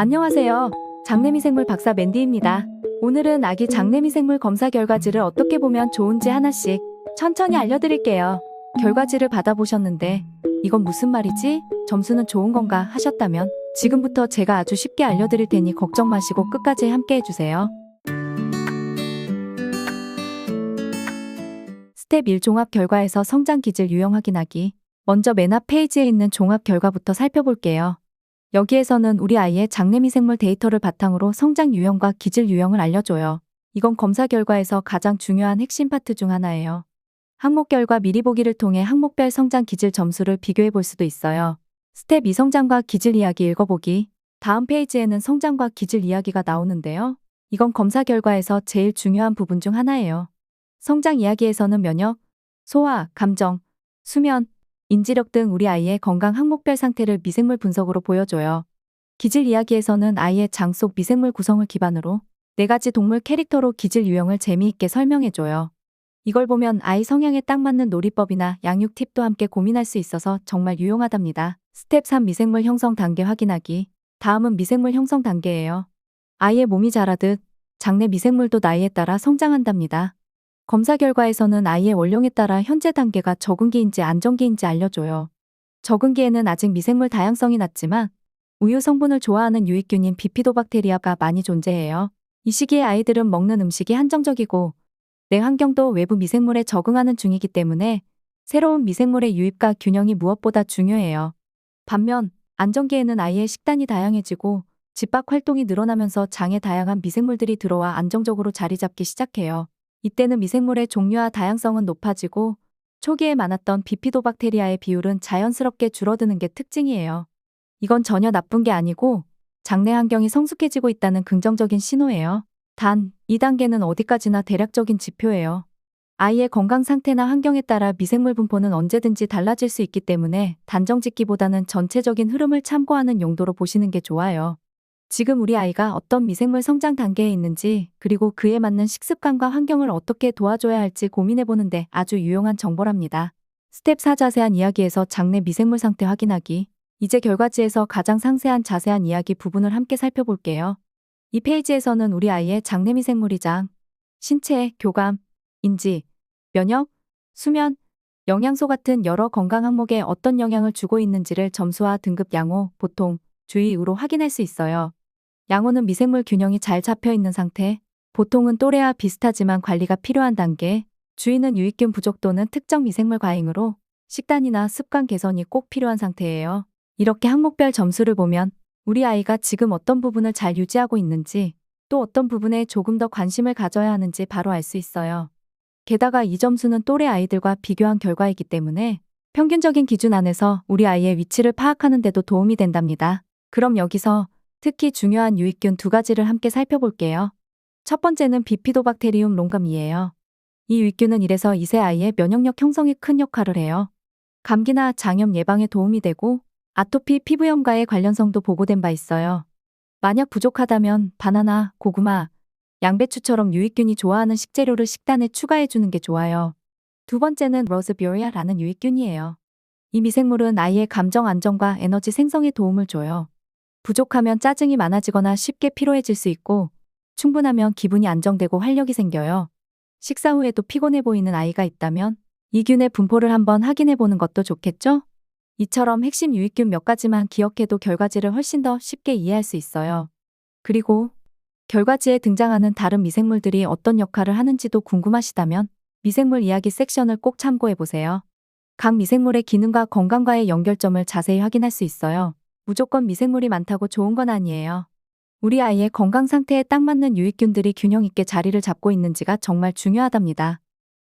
안녕하세요. 장내미생물 박사 맨디입니다. 오늘은 아기 장내미생물 검사 결과지를 어떻게 보면 좋은지 하나씩 천천히 알려드릴게요. 결과지를 받아보셨는데 이건 무슨 말이지? 점수는 좋은 건가 하셨다면 지금부터 제가 아주 쉽게 알려드릴 테니 걱정 마시고 끝까지 함께 해주세요. 스텝 1 종합 결과에서 성장 기질 유형 확인하기. 먼저 맨 앞 페이지에 있는 종합 결과부터 살펴볼게요. 여기에서는 우리 아이의 장내 미생물 데이터를 바탕으로 성장 유형과 기질 유형을 알려줘요. 이건 검사 결과에서 가장 중요한 핵심 파트 중 하나예요. 항목 결과 미리 보기를 통해 항목별 성장 기질 점수를 비교해 볼 수도 있어요. 스텝 2 성장과 기질 이야기 읽어보기. 다음 페이지에는 성장과 기질 이야기가 나오는데요. 이건 검사 결과에서 제일 중요한 부분 중 하나예요. 성장 이야기에서는 면역, 소화, 감정, 수면, 인지력 등 우리 아이의 건강 항목별 상태를 미생물 분석으로 보여줘요. 기질 이야기에서는 아이의 장 속 미생물 구성을 기반으로 네 가지 동물 캐릭터로 기질 유형을 재미있게 설명해줘요. 이걸 보면 아이 성향에 딱 맞는 놀이법이나 양육 팁도 함께 고민할 수 있어서 정말 유용하답니다. 스텝 3 미생물 형성 단계 확인하기. 다음은 미생물 형성 단계예요. 아이의 몸이 자라듯 장내 미생물도 나이에 따라 성장한답니다. 검사 결과에서는 아이의 원령에 따라 현재 단계가 적응기인지 안정기인지 알려줘요. 적응기에는 아직 미생물 다양성이 낮지만 우유 성분을 좋아하는 유익균인 비피도박테리아가 많이 존재해요. 이 시기에 아이들은 먹는 음식이 한정적이고 내 환경도 외부 미생물에 적응하는 중이기 때문에 새로운 미생물의 유입과 균형이 무엇보다 중요해요. 반면 안정기에는 아이의 식단이 다양해지고 집밥 활동이 늘어나면서 장에 다양한 미생물들이 들어와 안정적으로 자리 잡기 시작해요. 이때는 미생물의 종류와 다양성은 높아지고 초기에 많았던 비피도박테리아의 비율은 자연스럽게 줄어드는 게 특징이에요. 이건 전혀 나쁜 게 아니고 장내 환경이 성숙해지고 있다는 긍정적인 신호예요. 단, 2단계는 어디까지나 대략적인 지표예요. 아이의 건강 상태나 환경에 따라 미생물 분포는 언제든지 달라질 수 있기 때문에 단정 짓기보다는 전체적인 흐름을 참고하는 용도로 보시는 게 좋아요. 지금 우리 아이가 어떤 미생물 성장 단계에 있는지 그리고 그에 맞는 식습관과 환경을 어떻게 도와줘야 할지 고민해보는데 아주 유용한 정보랍니다. 스텝 4 자세한 이야기에서 장내 미생물 상태 확인하기. 이제 결과지에서 가장 상세한 자세한 이야기 부분을 함께 살펴볼게요. 이 페이지에서는 우리 아이의 장내 미생물이 장, 신체, 교감, 인지, 면역, 수면, 영양소 같은 여러 건강 항목에 어떤 영향을 주고 있는지를 점수와 등급 양호, 보통, 주의으로 확인할 수 있어요. 양호는 미생물 균형이 잘 잡혀 있는 상태, 보통은 또래와 비슷하지만 관리가 필요한 단계, 주의는 유익균 부족 또는 특정 미생물 과잉으로 식단이나 습관 개선이 꼭 필요한 상태예요. 이렇게 항목별 점수를 보면 우리 아이가 지금 어떤 부분을 잘 유지하고 있는지 또 어떤 부분에 조금 더 관심을 가져야 하는지 바로 알 수 있어요. 게다가 이 점수는 또래 아이들과 비교한 결과이기 때문에 평균적인 기준 안에서 우리 아이의 위치를 파악하는 데도 도움이 된답니다. 그럼 여기서 특히 중요한 유익균 두 가지를 함께 살펴볼게요. 첫 번째는 비피도박테리움 롱감이에요. 이 유익균은 1에서 2세 아이의 면역력 형성에 큰 역할을 해요. 감기나 장염 예방에 도움이 되고 아토피 피부염과의 관련성도 보고된 바 있어요. 만약 부족하다면 바나나, 고구마, 양배추처럼 유익균이 좋아하는 식재료를 식단에 추가해 주는 게 좋아요. 두 번째는 로즈비오리아라는 유익균이에요. 이 미생물은 아이의 감정 안정과 에너지 생성에 도움을 줘요. 부족하면 짜증이 많아지거나 쉽게 피로해질 수 있고 충분하면 기분이 안정되고 활력이 생겨요. 식사 후에도 피곤해 보이는 아이가 있다면 이 균의 분포를 한번 확인해 보는 것도 좋겠죠? 이처럼 핵심 유익균 몇 가지만 기억해도 결과지를 훨씬 더 쉽게 이해할 수 있어요. 그리고 결과지에 등장하는 다른 미생물들이 어떤 역할을 하는지도 궁금하시다면 미생물 이야기 섹션을 꼭 참고해 보세요. 각 미생물의 기능과 건강과의 연결점을 자세히 확인할 수 있어요. 무조건 미생물이 많다고 좋은 건 아니에요. 우리 아이의 건강 상태에 딱 맞는 유익균들이 균형 있게 자리를 잡고 있는지가 정말 중요하답니다.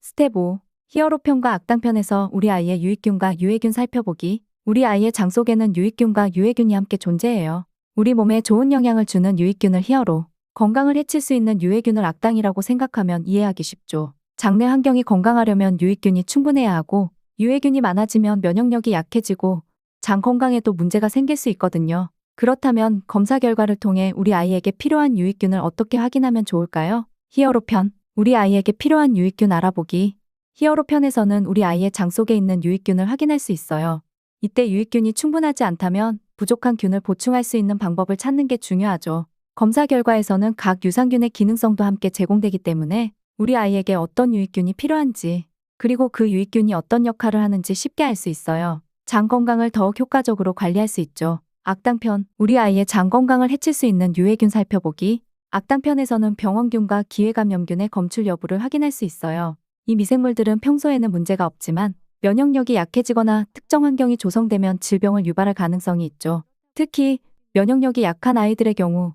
스텝 5. 히어로편과 악당편에서 우리 아이의 유익균과 유해균 살펴보기. 우리 아이의 장 속에는 유익균과 유해균이 함께 존재해요. 우리 몸에 좋은 영향을 주는 유익균을 히어로, 건강을 해칠 수 있는 유해균을 악당이라고 생각하면 이해하기 쉽죠. 장내 환경이 건강하려면 유익균이 충분해야 하고, 유해균이 많아지면 면역력이 약해지고, 장 건강에도 문제가 생길 수 있거든요. 그렇다면 검사 결과를 통해 우리 아이에게 필요한 유익균을 어떻게 확인하면 좋을까요? 히어로 편. 우리 아이에게 필요한 유익균 알아보기. 히어로 편에서는 우리 아이의 장 속에 있는 유익균을 확인할 수 있어요. 이때 유익균이 충분하지 않다면 부족한 균을 보충할 수 있는 방법을 찾는 게 중요하죠. 검사 결과에서는 각 유산균의 기능성도 함께 제공되기 때문에 우리 아이에게 어떤 유익균이 필요한지 그리고 그 유익균이 어떤 역할을 하는지 쉽게 알 수 있어요. 장 건강을 더욱 효과적으로 관리할 수 있죠. 악당편, 우리 아이의 장 건강을 해칠 수 있는 유해균 살펴보기. 악당편에서는 병원균과 기회감염균의 검출 여부를 확인할 수 있어요. 이 미생물들은 평소에는 문제가 없지만 면역력이 약해지거나 특정 환경이 조성되면 질병을 유발할 가능성이 있죠. 특히 면역력이 약한 아이들의 경우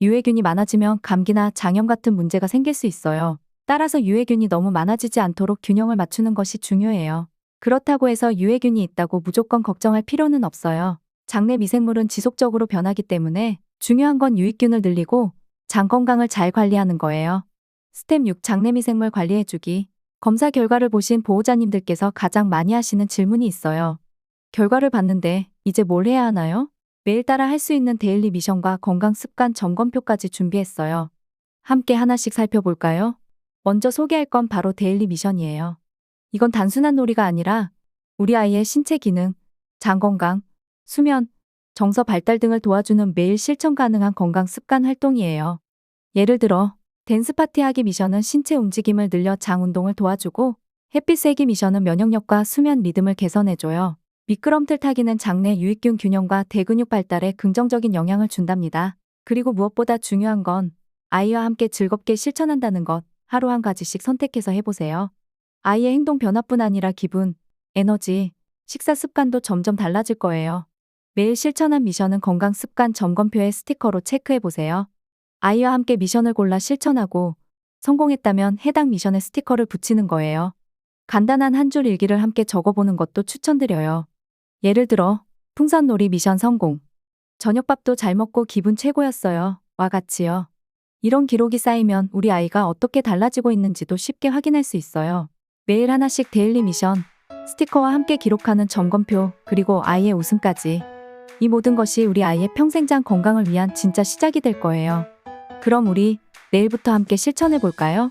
유해균이 많아지면 감기나 장염 같은 문제가 생길 수 있어요. 따라서 유해균이 너무 많아지지 않도록 균형을 맞추는 것이 중요해요. 그렇다고 해서 유해균이 있다고 무조건 걱정할 필요는 없어요. 장내 미생물은 지속적으로 변하기 때문에 중요한 건 유익균을 늘리고 장 건강을 잘 관리하는 거예요. 스텝 6 장내 미생물 관리해주기. 검사 결과를 보신 보호자님들께서 가장 많이 하시는 질문이 있어요. 결과를 봤는데 이제 뭘 해야 하나요? 매일 따라 할 수 있는 데일리 미션과 건강 습관 점검표까지 준비했어요. 함께 하나씩 살펴볼까요? 먼저 소개할 건 바로 데일리 미션이에요. 이건 단순한 놀이가 아니라 우리 아이의 신체 기능, 장 건강, 수면, 정서 발달 등을 도와주는 매일 실천 가능한 건강 습관 활동이에요. 예를 들어, 댄스 파티 하기 미션은 신체 움직임을 늘려 장 운동을 도와주고, 햇빛 쐬기 미션은 면역력과 수면 리듬을 개선해줘요. 미끄럼틀 타기는 장내 유익균 균형과 대근육 발달에 긍정적인 영향을 준답니다. 그리고 무엇보다 중요한 건 아이와 함께 즐겁게 실천한다는 것, 하루 한 가지씩 선택해서 해보세요. 아이의 행동 변화뿐 아니라 기분, 에너지, 식사 습관도 점점 달라질 거예요. 매일 실천한 미션은 건강 습관 점검표에 스티커로 체크해 보세요. 아이와 함께 미션을 골라 실천하고 성공했다면 해당 미션에 스티커를 붙이는 거예요. 간단한 한 줄 일기를 함께 적어보는 것도 추천드려요. 예를 들어, 풍선놀이 미션 성공. 저녁밥도 잘 먹고 기분 최고였어요. 와 같이요. 이런 기록이 쌓이면 우리 아이가 어떻게 달라지고 있는지도 쉽게 확인할 수 있어요. 매일 하나씩 데일리 미션, 스티커와 함께 기록하는 점검표, 그리고 아이의 웃음까지. 이 모든 것이 우리 아이의 평생장 건강을 위한 진짜 시작이 될 거예요. 그럼 우리 내일부터 함께 실천해 볼까요?